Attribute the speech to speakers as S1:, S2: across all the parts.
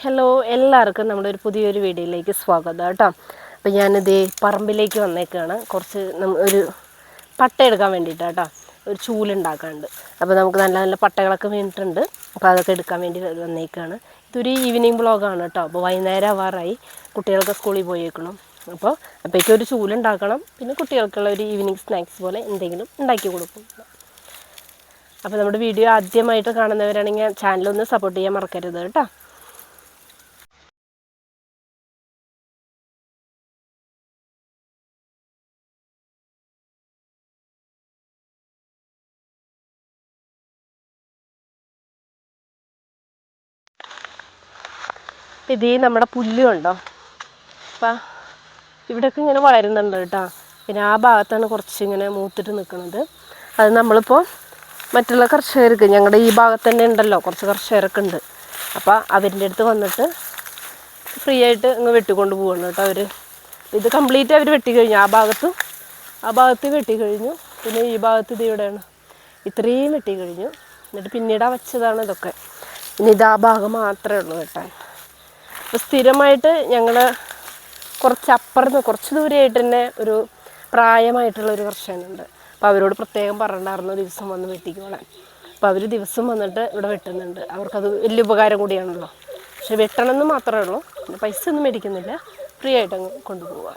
S1: Hello എല്ലാവർക്കും നമ്മുടെ ഒരു പുതിയൊരു വീഡിയോയിലേക്ക് സ്വാഗതം കേട്ടോ. അപ്പോൾ ഞാനിത് പറമ്പിലേക്ക് വന്നേക്കാണ്. കുറച്ച് ഒരു പട്ട എടുക്കാൻ വേണ്ടിയിട്ട് കേട്ടോ. ഒരു ചൂലുണ്ടാക്കാനുണ്ട് അപ്പോൾ നമുക്ക് നല്ല നല്ല പട്ടകളൊക്കെ വീണിട്ടുണ്ട് അപ്പോൾ അതൊക്കെ എടുക്കാൻ വേണ്ടി വന്നേക്കാണ്. ഇതൊരു ഈവനിങ് ബ്ലോഗാണ് കേട്ടോ. അപ്പോൾ വൈകുന്നേരം ആവാറായി. കുട്ടികൾക്ക് സ്കൂളിൽ പോയേക്കണം. അപ്പോൾ അപ്പോഴേക്കും ഒരു ചൂലുണ്ടാക്കണം പിന്നെ കുട്ടികൾക്കുള്ള ഒരു ഈവനിങ് സ്നാക്സ് പോലെ എന്തെങ്കിലും ഉണ്ടാക്കി കൊടുക്കും. അപ്പോൾ നമ്മുടെ വീഡിയോ ആദ്യമായിട്ട് കാണുന്നവരാണെങ്കിൽ ചാനലൊന്ന് സപ്പോർട്ട് ചെയ്യാൻ മറക്കരുത് കേട്ടോ. ഇത് ഈ നമ്മുടെ പുല്ലുണ്ടോ അപ്പം ഇവിടെയൊക്കെ ഇങ്ങനെ വളരുന്നുണ്ട് കേട്ടോ. പിന്നെ ആ ഭാഗത്താണ് കുറച്ച് ഇങ്ങനെ മൂത്തിട്ട് നിൽക്കുന്നത് അത് നമ്മളിപ്പോൾ മറ്റുള്ള കർഷകർക്ക് ഞങ്ങളുടെ ഈ ഭാഗത്ത് തന്നെ ഉണ്ടല്ലോ കുറച്ച് കർഷകരൊക്കെ ഉണ്ട്. അപ്പോൾ അവരിന്റെ അടുത്ത് വന്നിട്ട് ഫ്രീ ആയിട്ട് ഇങ്ങ് വെട്ടിക്കൊണ്ട് പോവാണ് കേട്ടോ അവർ ഇത് കംപ്ലീറ്റ് അവർ വെട്ടിക്കഴിഞ്ഞു. ആ ഭാഗത്തും ആ ഭാഗത്ത് വെട്ടിക്കഴിഞ്ഞു. പിന്നെ ഈ ഭാഗത്ത് ഇത് ഇവിടെയാണ്. ഇത്രയും വെട്ടിക്കഴിഞ്ഞു. എന്നിട്ട് പിന്നീട് ആ വെച്ചതാണ് ഇതൊക്കെ. ഇനി ഇത് ആ ഭാഗം മാത്രമേ ഉള്ളൂ വെട്ടാൻ അപ്പോൾ സ്ഥിരമായിട്ട് ഞങ്ങൾ കുറച്ച് അപ്പുറത്ത് കുറച്ച് ദൂരെയായിട്ട് തന്നെ ഒരു പ്രായമായിട്ടുള്ള ഒരു കർഷകനുണ്ട്. അപ്പോൾ അവരോട് പ്രത്യേകം പറഞ്ഞിട്ടുണ്ടായിരുന്നു ദിവസം വന്ന് വെട്ടിക്കോളാൻ. അപ്പോൾ അവർ ദിവസം വന്നിട്ട് ഇവിടെ വെട്ടുന്നുണ്ട്. അവർക്കത് വലിയ ഉപകാരം കൂടിയാണല്ലോ. പക്ഷെ വെട്ടണമെന്ന് മാത്രമേ ഉള്ളൂ. പിന്നെ പൈസ ഒന്നും മേടിക്കുന്നില്ല. ഫ്രീ ആയിട്ട് അങ്ങ് കൊണ്ടുപോവുക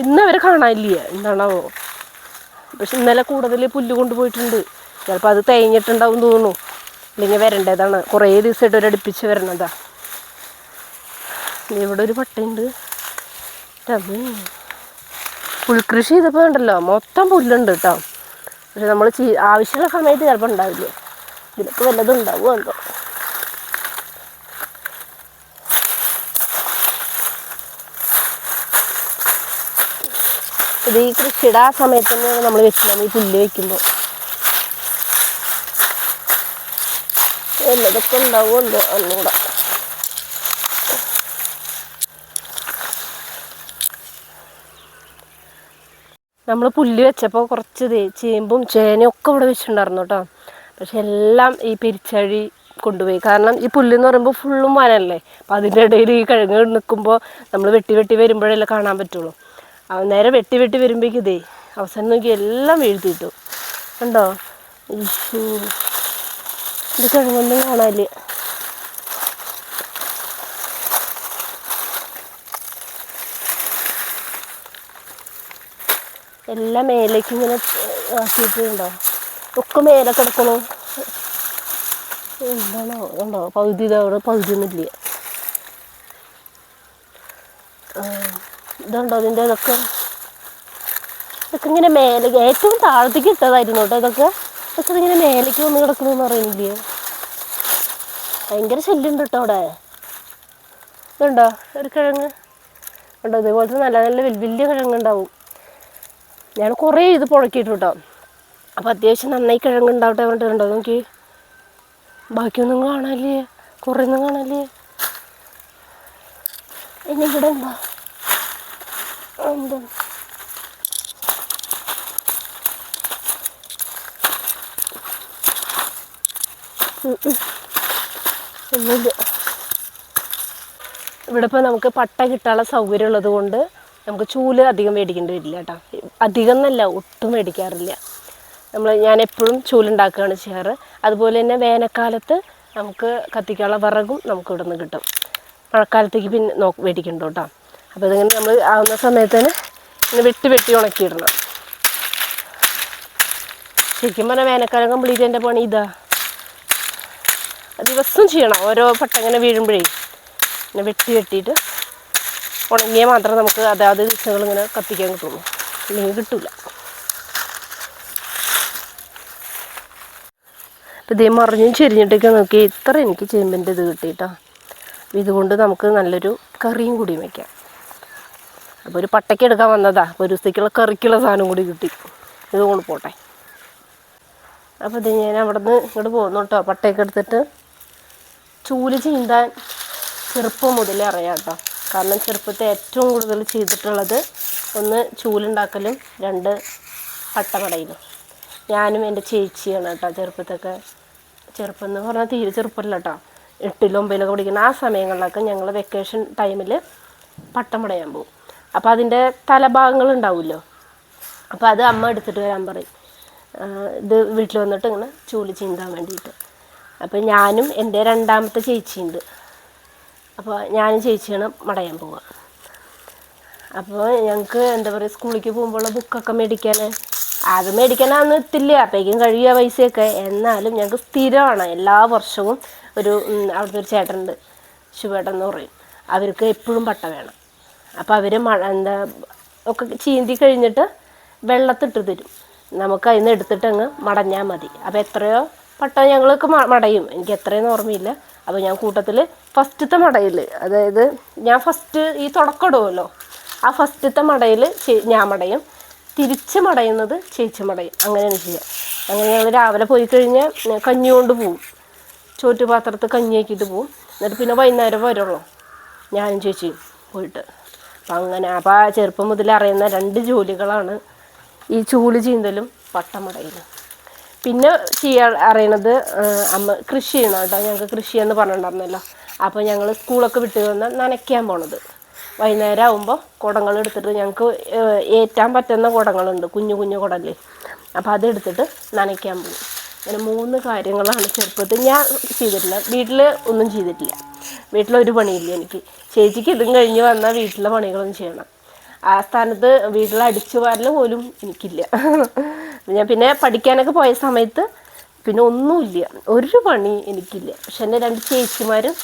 S1: ഇന്ന് അവർ കാണാനില്ല. എന്താണാവോ? പക്ഷെ ഇന്നലെ കൂടുതൽ പുല്ല് കൊണ്ടുപോയിട്ടുണ്ട്. ചിലപ്പോൾ അത് തേഞ്ഞിട്ടുണ്ടാവും തോന്നുന്നു. അല്ലെങ്കിൽ വരേണ്ടതാണ്. കുറേ ദിവസമായിട്ട് ഒരു അടുപ്പിച്ച് വരണതാ. ഇവിടെ ഒരു പട്ടയുണ്ട്. അത് പുൽകൃഷി ചെയ്തപ്പോൾ ഉണ്ടല്ലോ. മൊത്തം പുല്ലുണ്ട് കേട്ടോ. പക്ഷെ നമ്മൾ ആവശ്യമുള്ള സമയത്ത് ചിലപ്പോൾ ഉണ്ടാവില്ല. ഇതിലൊക്കെ വല്ലതും ഉണ്ടാവുമല്ലോ ഇത് ഈ കൃഷിയുടെ ആ സമയത്ത് തന്നെയാണ് നമ്മൾ വെച്ചിട്ടുണ്ടെങ്കിൽ ഈ പുല്ല് വെക്കുമ്പോൾ വല്ലതൊക്കെ ഉണ്ടാവുമല്ലോ ഒന്നുകൂടെ. നമ്മൾ പുല്ല് വെച്ചപ്പോൾ കുറച്ച് ചേമ്പും ചേനയും ഒക്കെ ഇവിടെ വെച്ചിട്ടുണ്ടായിരുന്നു കേട്ടോ. പക്ഷെ എല്ലാം ഈ പെരിച്ചഴി കൊണ്ടുപോയി. കാരണം ഈ പുല്ലെന്ന് പറയുമ്പോൾ ഫുള്ളും വനല്ലേ? അപ്പം അതിന്റെ ഇടയിൽ ഈ കിഴങ്ങ് നിൽക്കുമ്പോൾ നമ്മൾ വെട്ടി വെട്ടി വരുമ്പോഴല്ലേ കാണാൻ പറ്റുള്ളൂ. നേരെ വെട്ടി വെട്ടി വരുമ്പോഴേക്കും ഇതേ അവസാനം നോക്കി എല്ലാം വീഴ്ത്തിയിട്ടു. കണ്ടോ? ഇത് കിഴങ്ങൊന്നും കാണാനില്ല? എല്ലാം മേലേക്ക് ഇങ്ങനെ ആക്കിയിട്ടുണ്ടോ ഒക്കെ മേലെ കിടക്കണു. എന്താണോ ഉണ്ടോ പകുതി ഇതവിടെ പകുതി ഒന്നുമില്ല ഇതുണ്ടോ അതിന്റെ ഇതൊക്കെ? ഇതൊക്കെ ഇങ്ങനെ മേലെ ഏറ്റവും താഴത്തേക്ക് ഇട്ടതായിരുന്നു കേട്ടോ ഇതൊക്കെ. പക്ഷെ ഇങ്ങനെ മേലേക്ക് വന്ന് കിടക്കണമെന്ന് പറയുന്നില്ലേ ഭയങ്കര ശല്യമുണ്ട് കേട്ടോ അവിടെ. ഇതുണ്ടോ? ഒരു കിഴങ്ങ്? ഉണ്ടോ? ഇതേപോലത്തെ നല്ല നല്ല വലിയ വലിയ കിഴങ്ങുണ്ടാവും. ഞാൻ കുറേ ഇത് പുഴക്കിയിട്ട് കേട്ടോ. അപ്പോൾ അത്യാവശ്യം നന്നായി കിഴങ്ങുണ്ടാവട്ടെ പറഞ്ഞിട്ടുണ്ടോ നോക്കി. ബാക്കിയൊന്നും കാണാനില്ലേ? കുറേ ഒന്നും കാണാനില്ലേ? എന്നെ ഇവിടെ എന്താ? എന്താ? ഇവിടെ ഇപ്പോൾ നമുക്ക് പട്ട കിട്ടാനുള്ള സൗകര്യം ഉള്ളത് കൊണ്ട് നമുക്ക് ചൂൽ അധികം മേടിക്കേണ്ടി വരില്ല കേട്ടോ. അധികം എന്നല്ല ഒട്ടും മേടിക്കാറില്ല. നമ്മൾ ഞാൻ എപ്പോഴും ചൂലുണ്ടാക്കുകയാണ് ചെയ്യാറ്. അതുപോലെ തന്നെ വേനൽക്കാലത്ത് നമുക്ക് കത്തിക്കാനുള്ള വിറകും നമുക്ക് ഇവിടെ നിന്ന് കിട്ടും. മഴക്കാലത്തേക്ക് പിന്നെ നോ മേടിക്കണ്ടോ കേട്ടോ അപ്പോൾ ഇതിങ്ങനെ നമ്മൾ ആവുന്ന സമയത്തിന് ഇങ്ങനെ വെട്ടി വെട്ടി ഉണക്കിയിടണം. ശരിക്കും പറഞ്ഞാൽ വേനൽക്കാലം കംപ്ലീറ്റ് എന്റെ പണി ഇതാ. ദിവസം ചെയ്യണം. ഓരോ പട്ട ഇങ്ങനെ വീഴുമ്പോഴേ ഇങ്ങനെ വെട്ടി വെട്ടിയിട്ട് ഉണങ്ങിയാൽ മാത്രമേ നമുക്ക് അതാത് ദിവസങ്ങൾ ഇങ്ങനെ കത്തിക്കാൻ കിട്ടുള്ളൂ. ഇല്ലെങ്കിൽ കിട്ടില്ല അപ്പം ഇതേ മറിഞ്ഞും ചെരിഞ്ഞിട്ടൊക്കെ നോക്കി ഇത്ര എനിക്ക് ചേമ്പിന്റെ ഇത് കിട്ടിയിട്ടോ. ഇതുകൊണ്ട് നമുക്ക് നല്ലൊരു കറിയും കൂടി വയ്ക്കാം അപ്പോൾ ഒരു പട്ടയ്ക്ക് എടുക്കാൻ വന്നതാ. അപ്പോൾ ഒരു ദിവസത്തേക്കുള്ള കറിക്കുള്ള സാധനം കൂടി കിട്ടി. ഇത് കൊണ്ട് പോട്ടെ. അപ്പോൾ ഇത് ഞാൻ അവിടെ നിന്ന് ഇങ്ങോട്ട് പോകുന്നു കേട്ടോ. പട്ടയൊക്കെ എടുത്തിട്ട് ചൂൽ ചീന്താൻ ചെറുപ്പം മുതലേ അറിയാം കേട്ടോ. കാരണം ചെറുപ്പത്തെ ഏറ്റവും കൂടുതൽ ചെയ്തിട്ടുള്ളത് ഒന്ന് ചൂലുണ്ടാക്കലും രണ്ട് പട്ടമടയിലും. ഞാനും എന്റെ ചേച്ചിയാണ് കേട്ടോ ചെറുപ്പത്തൊക്കെ. ചെറുപ്പം എന്ന് പറഞ്ഞാൽ തീരെ ചെറുപ്പമല്ല കേട്ടോ. എട്ടിലും ഒമ്പതിലൊക്കെ പഠിക്കുന്ന ആ സമയങ്ങളിലൊക്കെ ഞങ്ങൾ വെക്കേഷൻ ടൈമിൽ പട്ടം പടയാൻ പോകും. അപ്പോൾ അതിന്റെ തലഭാഗങ്ങൾ ഉണ്ടാവുമല്ലോ. അപ്പോൾ അത് അമ്മ എടുത്തിട്ട് വരാൻ പറയും. ഇത് വീട്ടിൽ വന്നിട്ട് ഇങ്ങനെ ചൂൽ ചീന്താൻ വേണ്ടിയിട്ട്. അപ്പോൾ ഞാനും എന്റെ രണ്ടാമത്തെ ചേച്ചിയുണ്ട്. അപ്പോൾ ഞാനും ചേച്ചിയാണ് മടയാൻ പോവുക. അപ്പോൾ ഞങ്ങൾക്ക് എന്താ പറയുക സ്കൂളിലേക്ക് പോകുമ്പോഴുള്ള ബുക്കൊക്കെ മേടിക്കാൻ അത് മേടിക്കാനൊന്നും എത്തില്ല. അപ്പോഴേക്കും കഴിയുക പൈസയൊക്കെ. എന്നാലും ഞങ്ങൾക്ക് സ്ഥിരമാണ്. എല്ലാ വർഷവും ഒരു അവിടുത്തെ ഒരു ചേട്ടനുണ്ട് ശിവേട്ടൻ എന്ന് പറയും. അവർക്ക് എപ്പോഴും പട്ട വേണം. അപ്പോൾ അവർ മഴ എന്താ ഒക്കെ ചീന്തി കഴിഞ്ഞിട്ട് വെള്ളത്തിട്ട് തരും. നമുക്ക് അതിൽ നിന്ന് എടുത്തിട്ട് അങ്ങ് മടഞ്ഞാൽ മതി. അപ്പോൾ എത്രയോ പട്ട ഞങ്ങൾക്ക് മടയും. എനിക്ക് എത്രയെന്ന് ഓർമ്മയില്ല. അപ്പോൾ ഞാൻ കൂട്ടത്തിൽ ഫസ്റ്റത്തെ മടയിൽ അതായത് ഞാൻ ഫസ്റ്റ് ഈ തുടക്കം ഇടുമല്ലോ ആ ഫസ്റ്റത്തെ മടയിൽ ഞാൻ മടയും. തിരിച്ച് മടയുന്നത് ചേച്ചി മടയും. അങ്ങനെയാണ് ചെയ്യുക. അങ്ങനെ ഞങ്ങൾ രാവിലെ പോയി കഴിഞ്ഞാൽ കഞ്ഞി കൊണ്ട് പോവും. ചോറ്റുപാത്രത്ത് കഞ്ഞി ആക്കിയിട്ട് പോവും. എന്നിട്ട് പിന്നെ വൈകുന്നേരം വരുള്ളൂ. ഞാനും ചേച്ചിയും പോയിട്ട്. അപ്പം അങ്ങനെ അപ്പോൾ ആ ചെറുപ്പം മുതൽ അറിയുന്ന രണ്ട് ജോലികളാണ് ഈ ചൂൽ ചീന്തലും പട്ടമടയിലും പിന്നെ ചെയ്യാൻ അറിയണത് അമ്മ കൃഷി ചെയ്യണം കേട്ടോ. ഞങ്ങൾക്ക് കൃഷി എന്ന് പറഞ്ഞിട്ടുണ്ടായിരുന്നല്ലോ. അപ്പോൾ ഞങ്ങൾ സ്കൂളൊക്കെ വിട്ട് വന്ന് നനയ്ക്കാൻ പോണത്. വൈകുന്നേരം ആകുമ്പോൾ കുടങ്ങൾ എടുത്തിട്ട് ഞങ്ങൾക്ക് ഏറ്റാൻ പറ്റുന്ന കുടങ്ങളുണ്ട് കുഞ്ഞു കുഞ്ഞു കുടല്ലേ അപ്പോൾ അതെടുത്തിട്ട് നനയ്ക്കാൻ പോകും അങ്ങനെ മൂന്ന് കാര്യങ്ങളാണ് ചെറുപ്പത്തിൽ ഞാൻ ചെയ്തിട്ടില്ല വീട്ടിൽ ഒന്നും ചെയ്തിട്ടില്ല. വീട്ടിലൊരു പണിയില്ല എനിക്ക്. ചേച്ചിക്ക് ഇതും കഴിഞ്ഞ് വന്നാൽ വീട്ടിലെ പണികളൊന്നും ചെയ്യണം. ആ സ്ഥാനത്ത് വീട്ടിൽ അടിച്ചു പോലും എനിക്കില്ല. ഞാൻ പിന്നെ പഠിക്കാനൊക്കെ പോയ സമയത്ത് പിന്നെ ഒന്നുമില്ല. ഒരു പണി എനിക്കില്ല. പക്ഷെ എന്റെ രണ്ട് ചേച്ചിമാരും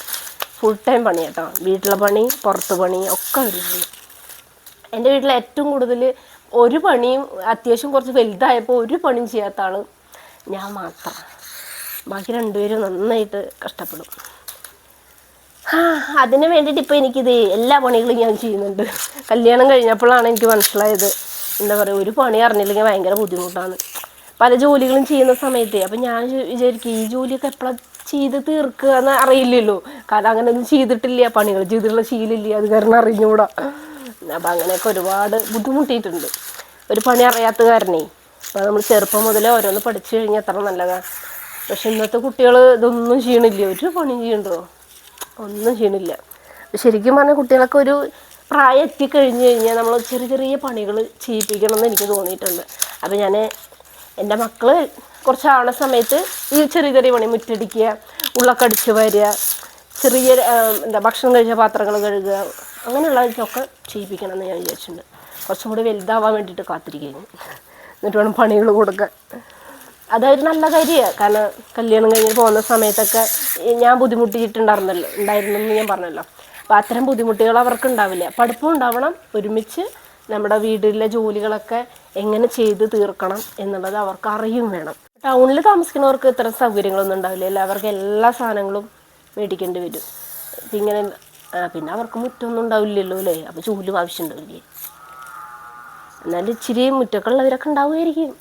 S1: ഫുൾ ടൈം പണി കേട്ടോ വീട്ടിലെ പണി പുറത്ത് പണി ഒക്കെ പണി എന്റെ വീട്ടിൽ ഏറ്റവും കൂടുതൽ ഒരു പണിയും അത്യാവശ്യം കുറച്ച് വലുതായപ്പോൾ ഒരു പണിയും ചെയ്യാത്ത ആൾ ഞാൻ മാത്രം. ബാക്കി രണ്ടുപേരും നന്നായിട്ട് കഷ്ടപ്പെടും. അതിന് വേണ്ടിയിട്ട് ഇപ്പോൾ എനിക്കിത് എല്ലാ പണികളും ഞാൻ ചെയ്യുന്നുണ്ട്. കല്യാണം കഴിഞ്ഞപ്പോഴാണ് എനിക്ക് മനസ്സിലായത്. എന്താ പറയുക ഒരു പണി അറിഞ്ഞില്ലെങ്കിൽ ഭയങ്കര ബുദ്ധിമുട്ടാണ്. പല ജോലികളും ചെയ്യുന്ന സമയത്ത് അപ്പം ഞാൻ വിചാരിക്കും ഈ ജോലിയൊക്കെ എപ്പോഴാണ് ചെയ്ത് തീർക്കുക എന്ന് അറിയില്ലല്ലോ. കാരണം അങ്ങനെ ഒന്നും ചെയ്തിട്ടില്ല പണികൾ ചെയ്തിട്ടുള്ള ശീലമില്ല അത് കാരണം അറിഞ്ഞുകൂടാ അപ്പം അങ്ങനെയൊക്കെ ഒരുപാട് ബുദ്ധിമുട്ടിയിട്ടുണ്ട്. ഒരു പണി അറിയാത്ത കാരണേ അപ്പം നമ്മൾ ചെറുപ്പം മുതലേ ഓരോന്ന് പഠിച്ചു കഴിഞ്ഞാൽ എത്ര നല്ലതാണ് പക്ഷെ ഇന്നത്തെ കുട്ടികൾ ഇതൊന്നും ചെയ്യണില്ല. ഒരു പണിയും ചെയ്യണ്ടോ? ഒന്നും ചെയ്യണില്ല. ശരിക്കും പറഞ്ഞാൽ കുട്ടികളൊക്കെ ഒരു പ്രായം എത്തിക്കഴിഞ്ഞ് കഴിഞ്ഞാൽ നമ്മൾ ചെറിയ ചെറിയ പണികൾ ചെയ്യിപ്പിക്കണം എന്ന് എനിക്ക് തോന്നിയിട്ടുണ്ട്. അപ്പോൾ ഞാൻ എന്റെ മക്കൾ കുറച്ചാവണ സമയത്ത് ഈ ചെറിയ ചെറിയ പണി മുറ്റടിക്കുക ഉള്ളക്കടിച്ച് വരിക ചെറിയ എന്താ ഭക്ഷണം കഴിച്ച പാത്രങ്ങൾ കഴുകുക അങ്ങനെയുള്ളതൊക്കെ ചെയ്യിപ്പിക്കണം എന്ന് ഞാൻ വിചാരിച്ചിട്ടുണ്ട്. കുറച്ചും കൂടി വലുതാവാൻ വേണ്ടിയിട്ട് കാത്തിരിക്കുകയാണ്. എന്നിട്ട് വേണം പണികൾ കൊടുക്കാൻ. അതൊരു നല്ല കാര്യമാണ് കാരണം കല്യാണം കഴിഞ്ഞ് പോകുന്ന സമയത്തൊക്കെ ഞാൻ ബുദ്ധിമുട്ടിയിട്ടുണ്ടായിരുന്നല്ലോ. ഉണ്ടായിരുന്നു എന്ന് ഞാൻ പറഞ്ഞല്ലോ. അപ്പോൾ അത്തരം ബുദ്ധിമുട്ടുകൾ അവർക്ക് ഉണ്ടാവില്ല പഠിപ്പും ഉണ്ടാവണം. ഒരുമിച്ച് നമ്മുടെ വീട്ടിലെ ജോലികളൊക്കെ എങ്ങനെ ചെയ്ത് തീർക്കണം എന്നുള്ളത് അവർക്ക് അറിയും വേണം. ടൗണിൽ താമസിക്കുന്നവർക്ക് ഇത്തരം സൗകര്യങ്ങളൊന്നും ഉണ്ടാവില്ല. എല്ലാവർക്കും എല്ലാ സാധനങ്ങളും മേടിക്കേണ്ടി വരും. ഇങ്ങനെ പിന്നെ അവർക്ക് മുറ്റമൊന്നും ഉണ്ടാവില്ലല്ലോ അല്ലേ? അപ്പോൾ ചൂലും ആവശ്യം ഉണ്ടാവില്ലേ എന്നാലും ഇച്ചിരി മുറ്റൊക്കെ ഉള്ളവരൊക്കെ ഉണ്ടാവുമായിരിക്കും.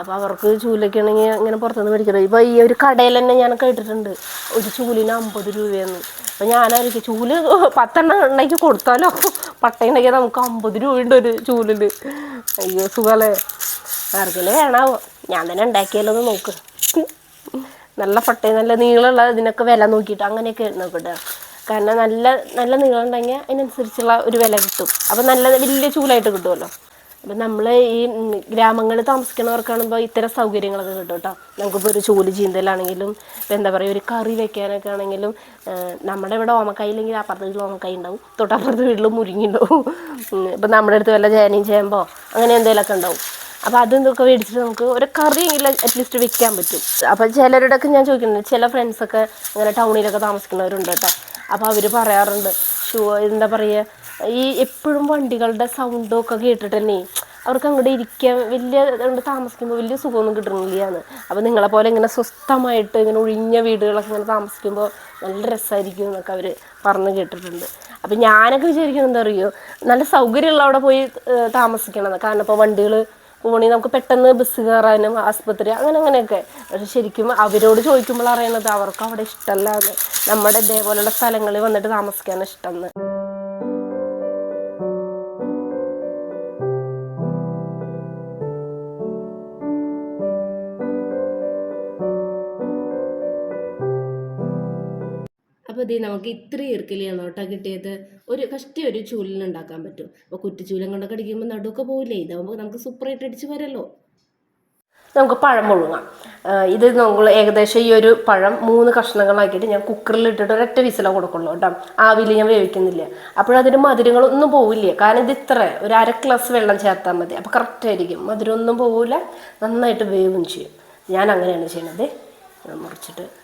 S1: അപ്പോൾ അവർക്ക് ചൂലൊക്കെ ആണെങ്കിൽ ഇങ്ങനെ പുറത്തുനിന്ന് മേടിക്കണം. ഇപ്പോൾ ഈ ഒരു കടയിൽ തന്നെ ഞാൻ കേട്ടിട്ടുണ്ട്. ഒരു ചൂലിന് അമ്പത് രൂപയെന്ന്. അപ്പോൾ ഞാനായിരിക്കും ചൂൽ പത്തെണ്ണം ഉണ്ടാക്കി കൊടുത്താലോ? പട്ടയുണ്ടെങ്കിൽ നമുക്ക് അമ്പത് രൂപയുണ്ട് ഒരു ചൂലിൽ അയ്യോ സുഖമല്ലേ ആർക്കെങ്കിലും വേണാവോ? ഞാൻ തന്നെ ഉണ്ടാക്കിയാലോ എന്ന് നോക്ക്. നല്ല പട്ടയും നല്ല നീളമുള്ള ഇതിനൊക്കെ വില നോക്കിയിട്ട് അങ്ങനെയൊക്കെ നോക്കട്ടെ കാരണം നല്ല നല്ല നീളം ഉണ്ടെങ്കിൽ അതിനനുസരിച്ചുള്ള ഒരു വില കിട്ടും. അപ്പോൾ നല്ല വലിയ ചൂലായിട്ട് കിട്ടുമല്ലോ? അപ്പം നമ്മൾ ഈ ഗ്രാമങ്ങളിൽ താമസിക്കുന്നവർക്കാണെങ്കിൽ ഇത്തരം സൗകര്യങ്ങളൊക്കെ കിട്ടും കേട്ടോ നമുക്കിപ്പോൾ ഒരു ചൂൽ ചീന്തലാണെങ്കിലും എന്താ പറയുക ഒരു കറി വെക്കാനൊക്കെ ആണെങ്കിലും നമ്മുടെ ഇവിടെ ഓമക്കായില്ലെങ്കിൽ അപ്പുറത്തെ വീട്ടിൽ ഓമക്കായി ഉണ്ടാവും തൊട്ടപ്പുറത്തെ വീട്ടിൽ മുരിങ്ങി ഉണ്ടാവും ഇപ്പം നമ്മുടെ അടുത്ത് വല്ല ചേനയും ചേമ്പോ അങ്ങനെ എന്തെങ്കിലുമൊക്കെ ഉണ്ടാവും അപ്പോൾ അതെന്തൊക്കെ മേടിച്ചിട്ട് നമുക്ക് ഒരു കറിയെങ്കിലും അറ്റ്ലീസ്റ്റ് വെക്കാൻ പറ്റും. അപ്പോൾ ചിലരോടൊക്കെ ഞാൻ ചോദിക്കുന്നുണ്ട് ചില ഫ്രണ്ട്സൊക്കെ അങ്ങനെ ടൗണിലൊക്കെ താമസിക്കുന്നവരുണ്ട് കേട്ടോ അപ്പോൾ അവർ പറയാറുണ്ട് ഷൂ എന്താ പറയുക ഈ എപ്പോഴും വണ്ടികളുടെ സൗണ്ടും ഒക്കെ കേട്ടിട്ട് തന്നെ അവർക്ക് അങ്ങോട്ട് ഇരിക്കാൻ വലിയ അങ്ങോട്ട് താമസിക്കുമ്പോൾ വലിയ സുഖമൊന്നും കിട്ടുന്നില്ലയാണ്. അപ്പോൾ നിങ്ങളെ പോലെ ഇങ്ങനെ സ്വസ്ഥമായിട്ട് ഇങ്ങനെ ഒഴിഞ്ഞ വീടുകളൊക്കെ ഇങ്ങനെ താമസിക്കുമ്പോൾ നല്ല രസമായിരിക്കും എന്നൊക്കെ അവർ പറഞ്ഞ് കേട്ടിട്ടുണ്ട്. അപ്പോൾ ഞാനൊക്കെ വിചാരിക്കുന്നത് എന്താ അറിയോ? നല്ല സൗകര്യമുള്ള അവിടെ പോയി താമസിക്കണം കാരണം ഇപ്പോൾ വണ്ടികൾ പോകണമെങ്കിൽ നമുക്ക് പെട്ടെന്ന് ബസ് കയറാനും ആസ്പത്രി അങ്ങനെ അങ്ങനെയൊക്കെ. പക്ഷെ ശരിക്കും അവരോട് ചോദിക്കുമ്പോൾ അറിയണത് അവർക്ക് അവിടെ ഇഷ്ടമല്ല നമ്മുടെ ഇതേപോലെയുള്ള സ്ഥലങ്ങളിൽ വന്നിട്ട് താമസിക്കാൻ ഇഷ്ടം അപ്പോൾ നമുക്ക് ഇത്ര ഈർക്കലിയാണ് കേട്ടോ കിട്ടിയത്? ഒരു കഷ്ടി ഒരു ചൂലിന് ഉണ്ടാക്കാൻ പറ്റും. അപ്പോൾ കുറ്റിച്ചൂലം കൊണ്ടൊക്കെ അടിക്കുമ്പോൾ നടുവൊക്കെ പോവില്ലേ? ഇതാകുമ്പോൾ നമുക്ക് സൂപ്പറായിട്ട് അടിച്ച് വരല്ലോ. നമുക്ക് പഴം മുഴുങ്ങാം. ഇത് നമ്മൾ ഏകദേശം ഈ ഒരു പഴം മൂന്ന് കഷ്ണങ്ങളാക്കിയിട്ട് ഞാൻ കുക്കറിൽ ഇട്ടിട്ട് ഒരൊറ്റ വിസല കൊടുക്കുള്ളൂ കേട്ടോ ആവിയിൽ ഞാൻ വേവിക്കുന്നില്ല. അപ്പോഴതിന് മധുരങ്ങളൊന്നും പോവില്ല. കാരണം ഇത് ഇത്ര ഒരു അര ഗ്ലാസ് വെള്ളം ചേർത്താൽ മതി. അപ്പോൾ കറക്റ്റ് ആയിരിക്കും. മധുരമൊന്നും പോവില്ല. നന്നായിട്ട് വേവും ചെയ്യും. ഞാൻ അങ്ങനെയാണ് ഞാൻ മുറിച്ചിട്ട്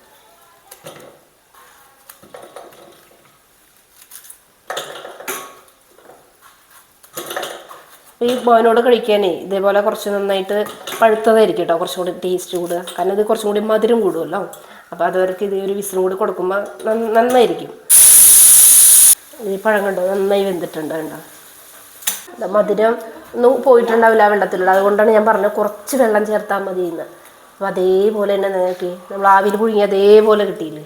S1: ഈ മോനോട് കഴിക്കാനേ ഇതേപോലെ കുറച്ച് നന്നായിട്ട് പഴുത്തതായിരിക്കും കേട്ടോ കുറച്ചും കൂടി ടേസ്റ്റ് കൂടുക. കാരണം ഇത് കുറച്ചും കൂടി മധുരം കൂടുമല്ലോ അപ്പോൾ അതുവരക്ക് ഇത് ഒരു വിസിലും കൂടി കൊടുക്കുമ്പോൾ നന്ന- നന്നായിരിക്കും. ഈ പഴം കണ്ടോ? നന്നായി വെന്തിട്ടുണ്ട് കണ്ടോ? മധുരം ഒന്നും പോയിട്ടുണ്ടാവില്ല വെള്ളത്തിലുള്ള അതുകൊണ്ടാണ് ഞാൻ പറഞ്ഞത് കുറച്ച് വെള്ളം ചേർത്താൽ മതി എന്ന്. അപ്പോൾ അതേപോലെ തന്നെ നിങ്ങൾക്ക് നമ്മൾ ആവിയിൽ പുഴുങ്ങി അതേപോലെ കിട്ടിയില്ലേ?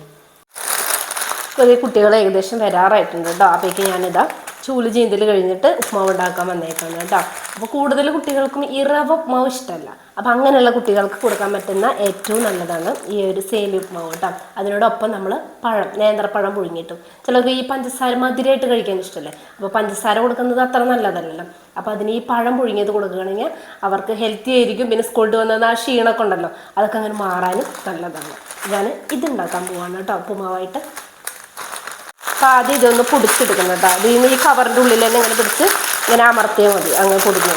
S1: അപ്പോൾ ഈ കുട്ടികൾ ഏകദേശം വരാറായിട്ടുണ്ട് കേട്ടോ അപ്പോഴേക്ക് ഞാനിതാ ചൂൽ ചീന്തൽ കഴിഞ്ഞിട്ട് ഉപ്മാവ് ഉണ്ടാക്കാൻ വന്നേക്കാണ് കേട്ടോ. അപ്പോൾ കൂടുതൽ കുട്ടികൾക്കും ഇറവ റവ ഉപ്മാവ് ഇഷ്ടമല്ല അപ്പോൾ അങ്ങനെയുള്ള കുട്ടികൾക്ക് കൊടുക്കാൻ പറ്റുന്ന ഏറ്റവും നല്ലതാണ് ഈ ഒരു സേമി ഉപ്മാവ് കേട്ടോ. അതിനോടൊപ്പം നമ്മൾ പഴം നേന്ത്രപ്പഴം പുഴുങ്ങിയിട്ടും. ചിലർക്ക് ഈ പഞ്ചസാര മധുരമായിട്ട് കഴിക്കാൻ ഇഷ്ടമല്ലേ അപ്പോൾ പഞ്ചസാര കൊടുക്കുന്നത് അത്ര നല്ലതല്ലല്ലോ. അപ്പോൾ അതിന് ഈ പഴം പുഴുങ്ങിയത് കൊടുക്കുകയാണെങ്കിൽ അവർക്ക് ഹെൽത്തി ആയിരിക്കും. പിന്നെ സ്കൂളിൽ വന്നത് ആ ക്ഷീണമൊക്കെ ഉണ്ടല്ലോ. അതൊക്കെ അങ്ങനെ മാറാനും നല്ലതാണ്. ഞാൻ ഇതുണ്ടാക്കാൻ പോവാണ് കേട്ടോ. ഉപ്പുമാവായിട്ട് അപ്പോൾ ആദ്യം ഇതൊന്ന് പൊടിച്ചെടുക്കണം കേട്ടോ. വീണ് ഈ കവറിന്റെ ഉള്ളിൽ തന്നെ ഇങ്ങനെ പിടിച്ച് ഇങ്ങനെ അമർത്തിയാൽ മതി. അങ്ങനെ പൊടിഞ്ഞു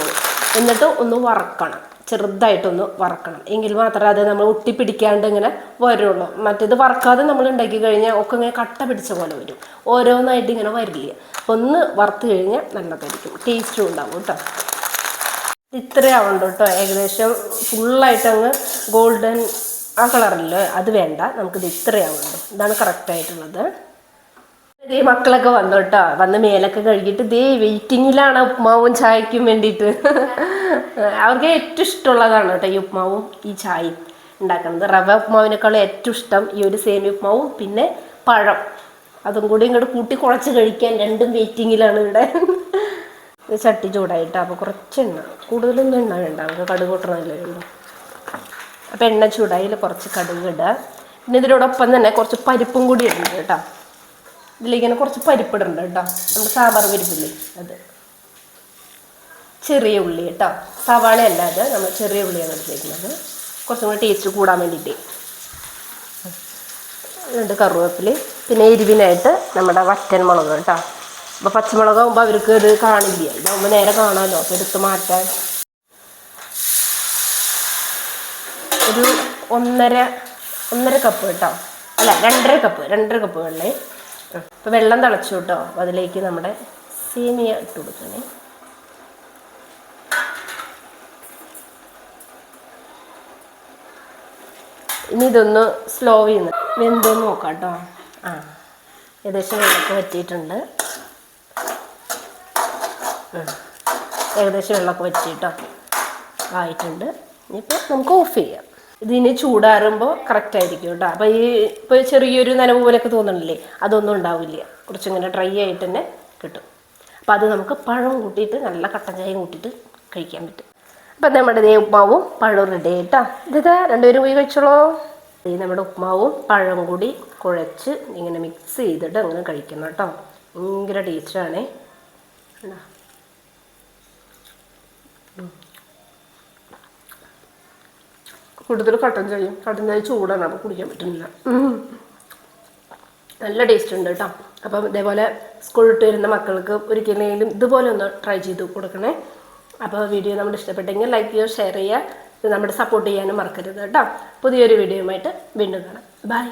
S1: എന്നിട്ട് ഒന്ന് വറക്കണം. ചെറുതായിട്ടൊന്ന് വറക്കണം. എങ്കിൽ മാത്രമേ അത് നമ്മൾ ഒട്ടിപ്പിടിക്കാണ്ട് ഇങ്ങനെ വരുള്ളൂ. മറ്റേത് വറക്കാതെ നമ്മൾ ഉണ്ടാക്കി കഴിഞ്ഞാൽ ഒക്കെ ഇങ്ങനെ കട്ട പിടിച്ച പോലെ വരും. ഓരോന്നായിട്ട് ഇങ്ങനെ വരില്ല. ഒന്ന് വറുത്ത് കഴിഞ്ഞാൽ നല്ലതായിരിക്കും. ടേസ്റ്റും ഉണ്ടാവും കേട്ടോ. ഇത്രയാവുണ്ട് കേട്ടോ. ഏകദേശം ഫുള്ളായിട്ട് അങ്ങ് ഗോൾഡൻ ആ കളറിൽ അത് വേണ്ട. നമുക്കിത് ഇത്രയാവുണ്ട് ഇതാണ് കറക്റ്റായിട്ടുള്ളത് ദേ മക്കളൊക്കെ വന്നു കേട്ടോ. വന്ന് മേലൊക്കെ കഴുകിയിട്ട് ദേ വെയിറ്റിങ്ങിലാണ് ഉപ്മാവും ചായക്കും വേണ്ടിയിട്ട്. അവർക്ക് ഏറ്റവും ഇഷ്ടമുള്ളതാണ് കേട്ടോ ഈ ഉപ്മാവും ഈ ചായയും ഉണ്ടാക്കുന്നത്. റവ ഉപ്മാവിനേക്കാളും ഏറ്റവും ഇഷ്ടം ഈ ഒരു സേമി ഉപ്മാവും പിന്നെ പഴം. അതും കൂടി ഇങ്ങോട്ട് കൂട്ടി കുഴച്ച് കഴിക്കാൻ രണ്ടും വെയിറ്റിങ്ങിലാണ് ഇവിടെ. ചട്ടി ചൂടായിട്ട്. അപ്പോൾ കുറച്ച് എണ്ണ. കൂടുതലൊന്നും എണ്ണ വേണ്ട. നമുക്ക് കടുക് കൂട്ടണമല്ലേ ഉള്ളൂ. അപ്പോൾ എണ്ണ ചൂടായി കുറച്ച് കടുക് ഇടുക. പിന്നെ ഇതിനോടൊപ്പം തന്നെ കുറച്ച് പരിപ്പും കൂടി ഇടുന്നുണ്ട് കേട്ടോ. ഇതിലേക്ക് ഇങ്ങനെ കുറച്ച് പരിപ്പിടുന്നുണ്ട് കേട്ടോ. നമ്മുടെ സാമ്പാർ പരിപ്പില്ലേ? അത്. ചെറിയ ഉള്ളി കേട്ടോ. സവാള അല്ല അത്. നമ്മൾ ചെറിയ ഉള്ളിയാണ് എടുത്തേക്കുന്നത്. കുറച്ചും കൂടി ടേസ്റ്റ് കൂടാൻ വേണ്ടിയിട്ട്. രണ്ട് കറുവേപ്പിൽ പിന്നെ എരിവിനായിട്ട് നമ്മുടെ വറ്റൻ മുളക് കേട്ടോ. അപ്പോൾ പച്ചമുളക് ആകുമ്പോൾ അവർക്ക് ഇത് കാണില്ല? ഇതാകുമ്പോൾ നേരെ കാണാമല്ലോ അപ്പോൾ എടുത്ത് മാറ്റാൻ. ഒരു ഒന്നര ഒന്നര കപ്പ് കേട്ടോ. അല്ല രണ്ടര കപ്പ് രണ്ടര കപ്പ് വെള്ളേ അപ്പോൾ വെള്ളം തിളച്ചു കേട്ടോ. അതിലേക്ക് നമ്മുടെ സേമിയ ഇട്ട് കൊടുക്കണേ. ഇനി ഇതൊന്ന് സ്ലോ ചെയ്യുന്നു. വെന്തോന്ന് നോക്കാം കേട്ടോ. ആ ഏകദേശം വെള്ളമൊക്കെ വറ്റിയിട്ടുണ്ട്. ഏകദേശം വെള്ളമൊക്കെ വറ്റിയിട്ടോ. ആയിട്ടുണ്ട്. ഇനിയിപ്പോൾ നമുക്ക് ഓഫ് ചെയ്യാം. ഇതിന് ചൂടാറുമ്പോൾ കറക്റ്റ് ആയിരിക്കും കേട്ടോ. അപ്പോൾ ഈ ഇപ്പോൾ ചെറിയൊരു നനവ് പോലെയൊക്കെ തോന്നണില്ലേ? അതൊന്നും ഉണ്ടാവില്ല. കുറച്ചിങ്ങനെ ഡ്രൈ ആയിട്ട് തന്നെ കിട്ടും. അപ്പോൾ അത് നമുക്ക് പഴം കൂട്ടിയിട്ട് നല്ല കട്ടൻ ചായയും കൂട്ടിയിട്ട് കഴിക്കാൻ പറ്റും. അപ്പം നമ്മുടെ ഉപ്മാവും പഴവും റെഡി ആയിട്ടാ. ഇതാ രണ്ടുപേരും പോയി കഴിച്ചോളൂ. ഈ നമ്മുടെ ഉപ്മാവും പഴം കൂടി കുഴച്ച് ഇങ്ങനെ മിക്സ് ചെയ്തിട്ട് അങ്ങനെ കഴിക്കണം കേട്ടോ. ഭയങ്കര ടേസ്റ്റാണേ കണ്ടോ? കൂടുതൽ കട്ടൻ ചായയും കട്ടൻ ചായ ചൂടാണ് അപ്പോൾ കുടിക്കാൻ പറ്റുന്നില്ല. നല്ല ടേസ്റ്റ് ഉണ്ട് കേട്ടോ അപ്പം ഇതേപോലെ സ്കൂളിൽ വിട്ട് വരുന്ന മക്കൾക്ക് ഒരിക്കലെങ്കിലും ഇതുപോലെ ഒന്ന് ട്രൈ ചെയ്ത് കൊടുക്കണേ. അപ്പോൾ വീഡിയോ നമ്മൾ ഇഷ്ടപ്പെട്ടെങ്കിൽ ലൈക്ക് ചെയ്യുക ഷെയർ ചെയ്യുക നമ്മുടെ സപ്പോർട്ട് ചെയ്യാനും മറക്കരുത് കേട്ടോ പുതിയൊരു വീഡിയോയുമായിട്ട് വീണ്ടും കാണാം. ബൈ